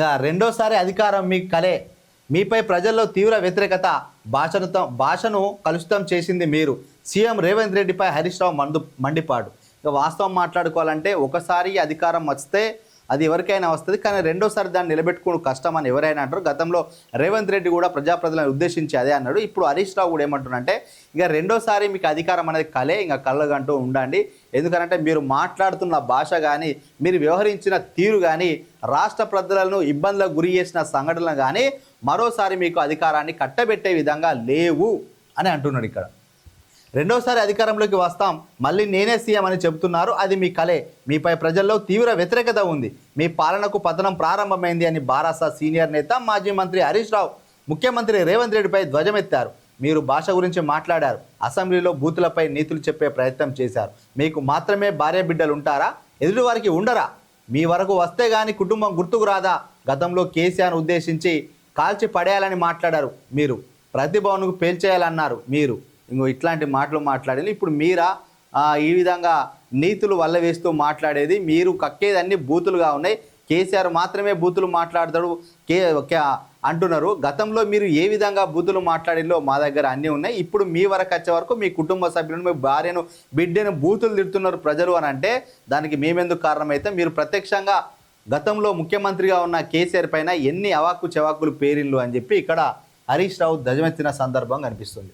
ఇక రెండోసారి అధికారం మీ కలే. మీపై ప్రజల్లో తీవ్ర వ్యతిరేకత భాషను భాషను కలుషితం చేసింది మీరు. సీఎం రేవంత్ రెడ్డిపై హరీష్ రావు మండు మండిపాడు. ఇక వాస్తవం మాట్లాడుకోవాలంటే ఒకసారి అధికారం వస్తే అది ఎవరికైనా వస్తుంది. కానీ రెండోసారి దాన్ని నిలబెట్టుకోవడం కష్టం అని ఎవరైనా అంటారు. గతంలో రేవంత్ రెడ్డి కూడా ప్రజాప్రతినిధులను ఉద్దేశించి అదే అన్నాడు. ఇప్పుడు హరీష్ రావు కూడా ఏమంటున్నారంటే ఇక రెండోసారి మీకు అధికారం అనేది కలే ఇంకా కళ్ళగంటూ ఉండండి. ఎందుకంటే మీరు మాట్లాడుతున్న భాష కానీ మీరు వ్యవహరించిన తీరు కానీ రాష్ట్ర ప్రజలను ఇబ్బందులకు గురి చేసిన సంఘటనలు కానీ మరోసారి మీకు అధికారాన్ని కట్టబెట్టే విధంగా లేవు అని అంటున్నాడు ఇక్కడ. రెండోసారి అధికారంలోకి వస్తాం. మళ్ళీ నేనే సీఎం అని చెబుతున్నారు. అది మీ కలే. మీపై ప్రజల్లో తీవ్ర వ్యతిరేకత ఉంది. మీ పాలనకు పతనం ప్రారంభమైంది అని బారాసా సీనియర్ నేత మాజీ మంత్రి హరీష్ రావు ముఖ్యమంత్రి రేవంత్ రెడ్డిపై ధ్వజమెత్తారు. మీరు భాష గురించి మాట్లాడారు. అసెంబ్లీలో బూతులపై నీతులు చెప్పే ప్రయత్నం చేశారు. మీకు మాత్రమే భార్య బిడ్డలు ఉంటారా ఎదుటివారికి ఉండరా? మీ వరకు వస్తే గాని కుటుంబం గుర్తుకు రాదా? గతంలో కేసీఆర్ ఉద్దేశించి కాల్చి పడేయాలని మాట్లాడారు మీరు. ప్రతిభవన్కు పేల్చేయాలన్నారు మీరు. ఇంకో ఇట్లాంటి మాటలు మాట్లాడేది. ఇప్పుడు మీరా ఈ విధంగా నీతులు వల్ల వేస్తూ మాట్లాడేది మీరు కక్కేది అన్ని బూతులుగా ఉన్నాయి. కేసీఆర్ మాత్రమే బూతులు మాట్లాడతాడు కే కే- అంటున్నారు. గతంలో మీరు ఏ విధంగా బూతులు మాట్లాడిలో మా దగ్గర అన్నీ ఉన్నాయి. ఇప్పుడు మీ వరకు వచ్చే వరకు మీ కుటుంబ సభ్యులను మీ భార్యను బిడ్డను బూతులు తిడుతున్నారు ప్రజలు అని అంటే దానికి మేమెందుకు కారణమైతే మీరు ప్రత్యక్షంగా గతంలో ముఖ్యమంత్రిగా ఉన్న కేసీఆర్ పైన ఎన్ని అవాక్కు చెవాకులు పేరిన్లు అని చెప్పి ఇక్కడ హరీష్ రావు ధ్వజమెత్తిన సందర్భం కనిపిస్తుంది.